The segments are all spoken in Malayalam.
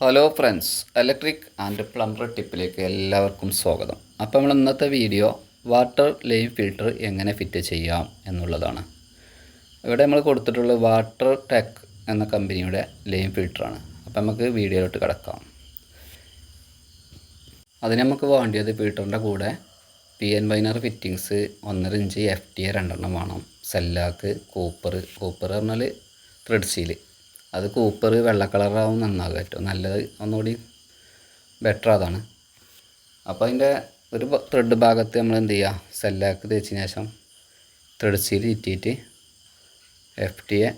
Hello friends electric and plumber ടിപ്പിലേക്ക് എല്ലാവർക്കും സ്വാഗതം. അപ്പോൾ നമ്മൾ ഇന്നത്തെ വീഡിയോ വാട്ടർ ലൈൻ ഫിൽട്ടർ എങ്ങനെ ഫിറ്റ് ചെയ്യാം എന്നുള്ളതാണ്. ഇവിടെ നമ്മൾ കൊടുത്തിട്ടുള്ള വാട്ടർ ടെക് എന്ന കമ്പനിയുടെ ലൈൻ ഫിൽട്ടറാണ് അപ്പോൾ നമുക്ക് വീഡിയോയിലോട്ട് കിടക്കാം. അതിന് നമുക്ക് വേണ്ടിയത് ഫിൽട്ടറിന്റെ കൂടെ പി എൻ ബൈനർ ഫിറ്റിങ്സ് ഒന്നര ഇഞ്ച് എഫ് ടി എ രണ്ടെണ്ണം വേണം. സെല്ലാക്ക് കൂപ്പർ കൂപ്പർ പറഞ്ഞാൽ ത്രെഡ് സീൽ അത് കൂപ്പർ വെള്ള കളറാവും നന്നാകും ഏറ്റവും. നല്ലത് ഒന്നുകൂടി ബെറ്റർ അതാണ്. അപ്പോൾ അതിന്റെ ഒരു ത്രെഡ് ഭാഗത്ത് നമ്മൾ എന്ത് ചെയ്യുക സെല്ലാക്ക് തേച്ചതിന് ശേഷം ത്രെഡ് സീൽ ചുറ്റിയിട്ട് എഫ് എ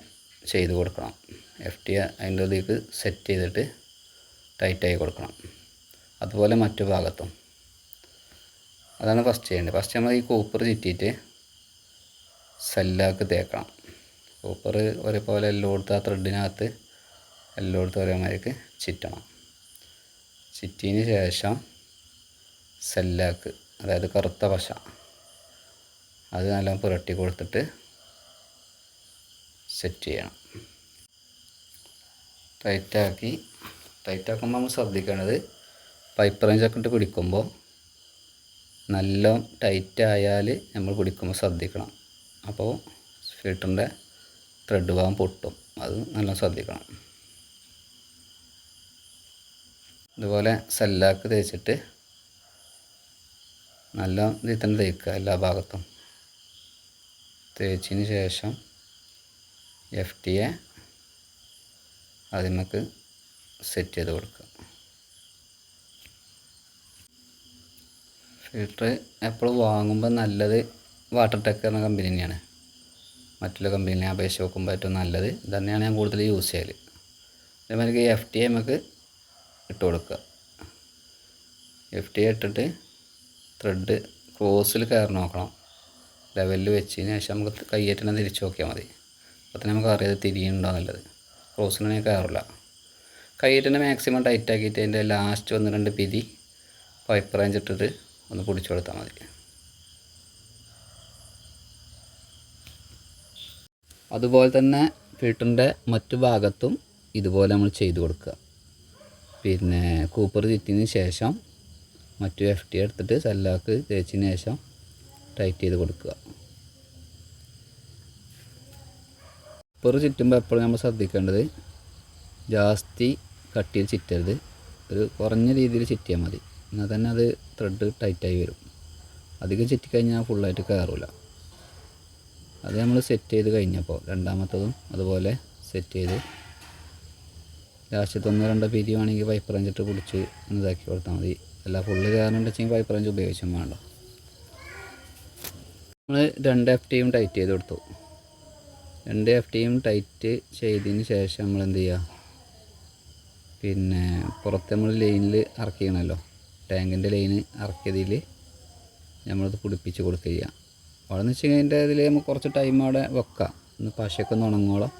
ചെയ്ത് കൊടുക്കണം. എഫ് ടി എ അതിന്റെ ഇതിലേക്ക് സെറ്റ് ചെയ്തിട്ട് ടൈറ്റായി കൊടുക്കണം. അതുപോലെ മറ്റു ഭാഗത്തും. അതാണ് ഫസ്റ്റ് ചെയ്യേണ്ടത്. ഫസ്റ്റ് നമ്മൾ ഈ കൂപ്പർ ചുറ്റിയിട്ട് സെല്ലാക്ക് തേക്കണം. കൂപ്പർ ഒരേപോലെ എല്ലായിടത്തും ആ ത്രെഡിനകത്ത് എല്ലായിടത്തും ഒരേമാതിരിക്ക് ചുറ്റണം. ചുറ്റിയതിന് ശേഷം സെല്ലാക്ക് അതായത് കറുത്ത പശ. അത് നല്ല പുരട്ടി കൊടുത്തിട്ട് സെറ്റ് ചെയ്യണം. ടൈറ്റാക്കി ടൈറ്റാക്കുമ്പോൾ നമ്മൾ ശ്രദ്ധിക്കേണ്ടത് പൈപ്പ് റേഞ്ചൊക്കെ ഇട്ട് കുടിക്കുമ്പോൾ നല്ല ടൈറ്റായാൽ നമ്മൾ പിടിക്കുമ്പോൾ ശ്രദ്ധിക്കണം. അപ്പോൾ ഫിൽറ്ററിന്റെ ത്രെഡ് ഭാഗം പൊട്ടും. അത് നല്ല ശ്രദ്ധിക്കണം. ഇതുപോലെ സെല്ലാക്ക് തേച്ചിട്ട് നല്ല ഇതിൽ തന്നെ തേക്കുക എല്ലാ ഭാഗത്തും. തേച്ചതിന് ശേഷം എഫ് ടി എ അതിമക്ക് സെറ്റ് ചെയ്ത് കൊടുക്കുക. ഫിൽറ്റർ എപ്പോഴും വാങ്ങുമ്പോൾ നല്ലത് വാട്ടർ ടെക് എന്ന കമ്പനി തന്നെയാണ് മറ്റുള്ള കമ്പനീനെ അപേക്ഷിച്ച് നോക്കുമ്പോൾ ഏറ്റവും നല്ലത് ഇത് തന്നെയാണ് ഞാൻ കൂടുതൽ യൂസ് ചെയ്യൽ അതേമാതിരി എഫ് ടി നമുക്ക് ഇട്ട് കൊടുക്കുക എഫ് ടി ഇട്ടിട്ട് ത്രെഡ് ക്രോസിൽ കയറി നോക്കണം. ലെവലിൽ വെച്ചതിന് ശേഷം നമുക്ക് കയ്യേറ്റനെ തിരിച്ച് നോക്കിയാൽ മതി. അപ്പോൾ തന്നെ നമുക്ക് അറിയാതെ തിരിയുണ്ടോ എന്നുള്ളത്. ക്രോസിലാണെങ്കിൽ കയറില്ല കയ്യേറ്റനെ മാക്സിമം ടൈറ്റ് ആക്കിയിട്ട് അതിന്റെ ലാസ്റ്റ് ഒന്ന് രണ്ട് പിരി പൈപ്പ് റേഞ്ച് ഇട്ടിട്ട് ഒന്ന് പിടിച്ചു കൊടുത്താൽ മതി. അതുപോലെ തന്നെ ഫിൽറ്ററിന്റെ മറ്റു ഭാഗത്തും ഇതുപോലെ നമ്മൾ ചെയ്തു കൊടുക്കുക. പിന്നെ കൂപ്പർ ചുറ്റിന് ശേഷം മറ്റു എഫ് ടി എടുത്തിട്ട് സെല്ലാക്ക് തേച്ചതിന് ശേഷം ടൈറ്റ് ചെയ്ത് കൊടുക്കുക. കൂപ്പർ ചുറ്റുമ്പോൾ എപ്പോഴും നമ്മൾ ശ്രദ്ധിക്കേണ്ടത് ജാസ്തി കട്ടിയിൽ ചിറ്റരുത്. ഒരു കുറഞ്ഞ രീതിയിൽ ചിറ്റിയാൽ മതി. എന്നാൽ തന്നെ അത് ത്രെഡ് ടൈറ്റായി വരും. അധികം ചുറ്റിക്കഴിഞ്ഞാൽ ഫുള്ളായിട്ട് കയറില്ല അത് നമ്മൾ സെറ്റ് ചെയ്ത് കഴിഞ്ഞപ്പോൾ രണ്ടാമത്തതും അതുപോലെ സെറ്റ് ചെയ്ത് ലാസ്റ്റത്തെ ഒന്നോ രണ്ടോ പിരിയുവാണെങ്കിൽ പൈപ്പ് റഞ്ചിട്ട് പിടിച്ച് ഇതാക്കി കൊടുത്താൽ മതി. അല്ല ഫുള്ള് കയറുന്നുണ്ടെങ്കിൽ പൈപ്പ് റേഞ്ച് ഉപയോഗിച്ചും വേണ്ട. നമ്മൾ രണ്ട് എഫ് ടിയും ടൈറ്റ് ചെയ്ത് കൊടുത്തു. രണ്ട് എഫ് ടിയും ടൈറ്റ് ചെയ്തതിന് ശേഷം നമ്മൾ എന്ത് ചെയ്യുക പിന്നെ പുറത്ത് നമ്മൾ ലൈനിൽ ഇറക്കിയണല്ലോ. ടാങ്കിന്റെ ലൈന് ഇറക്കിയതിൽ നമ്മളത് പിടിപ്പിച്ച് കൊടുക്കുക നിന്ന് വെച്ച് കഴിഞ്ഞാൽ നമുക്ക് കുറച്ച് ടൈം അവിടെ വെക്കാം. ഒന്ന് പശയൊക്കെ ഒന്ന് ഉണങ്ങോളാം.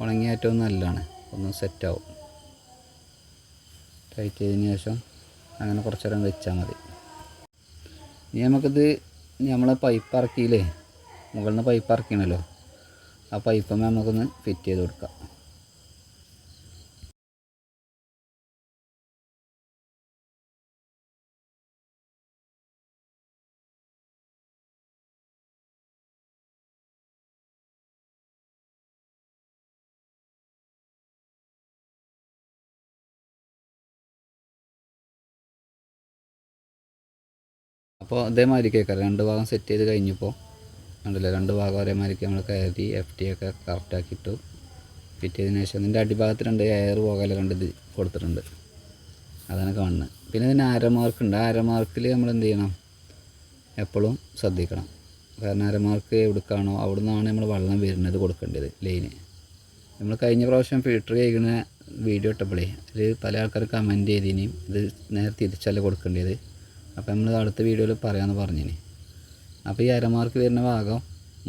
ഉണങ്ങിയ ഏറ്റവും നല്ലതാണ്. ഒന്ന് സെറ്റാവും ടൈറ്റ് ചെയ്തതിന് ശേഷം അങ്ങനെ കുറച്ച് നേരം വെച്ചാൽ മതി. ഇനി നമുക്കിത് നമ്മളെ പൈപ്പ് ഇറക്കിയില്ലേ? മുകളിൽ നിന്ന് പൈപ്പ് ഇറക്കിയണല്ലോ. ആ പൈപ്പ് നമുക്കൊന്ന് ഫിറ്റ് ചെയ്ത് കൊടുക്കാം. അപ്പോൾ അതേമാതിരി കേൾക്കാം. രണ്ട് ഭാഗം സെറ്റ് ചെയ്ത് കഴിഞ്ഞപ്പോൾ ഉണ്ടല്ലോ രണ്ട് ഭാഗം ഒരേമാതിരിക്ക് നമ്മൾ കയറി എഫ് ടി ഒക്കെ കറക്റ്റാക്കിയിട്ടു ഫിറ്റ് ചെയ്തതിന് ശേഷം ഇതിന്റെ അടിഭാഗത്ത് രണ്ട് എയർ പോകാൻ രണ്ട് ഇത് കൊടുത്തിട്ടുണ്ട്. അതാണ് കാണുന്നത്. പിന്നെ ഇതിന് അരമാർക്ക് ഉണ്ട്. അരമാർക്കിൽ നമ്മൾ എന്ത് ചെയ്യണം? എപ്പോഴും ശ്രദ്ധിക്കണം. കാരണം അരമാർക്ക് എവിടേക്കാണോ അവിടെ നിന്നാണ് നമ്മൾ വെള്ളം വരുന്നത് കൊടുക്കേണ്ടത് ലൈന് നമ്മൾ കഴിഞ്ഞ പ്രാവശ്യം ഫിൽട്ടർ ചെയ്യുന്ന വീഡിയോ ഇട്ടപ്പോഴേ അതിൽ പല ആൾക്കാർ കമന്റ് ചെയ്തിനും. ഇത് നേരെ തിരിച്ചല്ല കൊടുക്കേണ്ടത്? അപ്പോൾ നമ്മൾ അടുത്ത വീഡിയോയിൽ പറയാമെന്ന് പറഞ്ഞിനി. അപ്പോൾ ഈ അരമാർക്ക് വരുന്ന ഭാഗം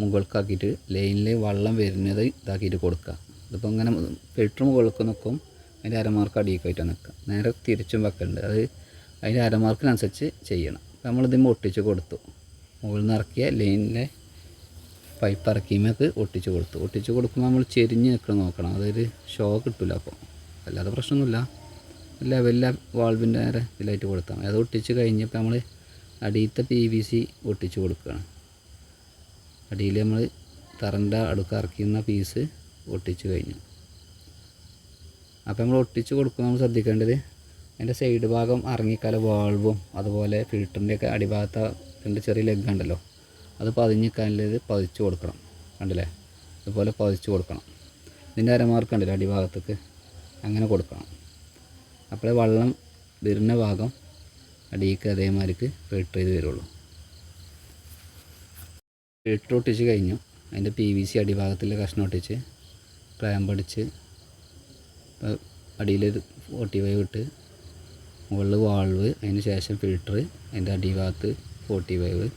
മുകൾക്കാക്കിയിട്ട് ലൈനിൽ വള്ളം വരുന്നത് ഇതാക്കിയിട്ട് കൊടുക്കുക ഇതിപ്പോൾ ഇങ്ങനെ ഫിൽറ്റർ മുകൾക്ക് നിൽക്കും അതിന്റെ അരമാർക്ക് അടിയിക്കായിട്ടാണ് നിൽക്കുക നേരെ തിരിച്ചും വെക്കുന്നുണ്ട് അത് അതിന്റെ അരമാർക്കിനനുസരിച്ച് ചെയ്യണം. അപ്പോൾ നമ്മളിത് ഒട്ടിച്ച് കൊടുത്തു. മുകളിൽ നിന്ന് ഇറക്കിയ ലൈനിലെ പൈപ്പ് ഇറക്കിയുമ്പോൾ ഒട്ടിച്ച് കൊടുത്തു. ഒട്ടിച്ച് കൊടുക്കുമ്പോൾ നമ്മൾ ചെരിഞ്ഞ് നിൽക്കണം നോക്കണം. അതൊരു ഷോ കിട്ടില്ല അപ്പോൾ അല്ലാതെ പ്രശ്നമൊന്നുമില്ല ലെവലിലെ വാൾവിന്റെ നേരെ ഇതിലായിട്ട് കൊടുത്താൽ മതി. അത് ഒട്ടിച്ച് കഴിഞ്ഞപ്പോൾ നമ്മൾ അടിയിലത്തെ പി വി സി ഒട്ടിച്ച് കൊടുക്കുകയാണ്. അടിയിൽ നമ്മൾ തറന്റെ അടുക്ക് ഇറക്കുന്ന പീസ് ഒട്ടിച്ച് കഴിഞ്ഞു. അപ്പോൾ നമ്മൾ ഒട്ടിച്ച് കൊടുക്കുമ്പോൾ നമ്മൾ ശ്രദ്ധിക്കേണ്ടത് അതിന്റെ സൈഡ് ഭാഗം ഇറങ്ങിക്കാല വാൾവും അതുപോലെ ഫിൽറ്ററിന്റെയൊക്കെ അടിഭാഗത്ത രണ്ട് ചെറിയ ലെഗ് ഉണ്ടല്ലോ. അത് പതിഞ്ഞിക്കാനുള്ളത് പതിച്ച് കൊടുക്കണം. കണ്ടില്ലേ? അതുപോലെ പതിച്ച് കൊടുക്കണം. ഇതിന്റെ അരമാർക്ക് ഉണ്ടല്ലോ അടിഭാഗത്തേക്ക്? അങ്ങനെ കൊടുക്കണം. അപ്പോഴേ വെള്ളം വരുന്ന ഭാഗം അടിയിക്ക് അതേമാതിരിക്ക് ഫിൽട്ടർ ചെയ്ത് വരുള്ളൂ. ഫിൽട്ടർ ഒട്ടിച്ച് കഴിഞ്ഞു. അതിന്റെ പി വി സി അടിഭാഗത്തിൽ കഷ്ണം ഒട്ടിച്ച് ക്ലാമ്പടിച്ച് അടിയിൽ ഫോർട്ടി ഫൈവ് ഇട്ട് മുകളിൽ വാൾവ് അതിന് ശേഷം ഫിൽട്ടർ അതിന്റെ അടിഭാഗത്ത് ഫോർട്ടി ഫൈവ്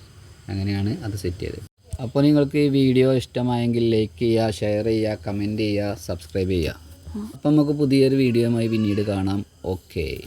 അങ്ങനെയാണ് അത് സെറ്റ് ചെയ്തത്. അപ്പോൾ നിങ്ങൾക്ക് ഈ വീഡിയോ ഇഷ്ടമായെങ്കിൽ ലൈക്ക് ചെയ്യുക ഷെയർ ചെയ്യുക കമന്റ് ചെയ്യുക സബ്സ്ക്രൈബ് ചെയ്യുക. അപ്പം നമുക്ക് പുതിയൊരു വീഡിയോയുമായി പിന്നീട് കാണാം. ഓക്കേ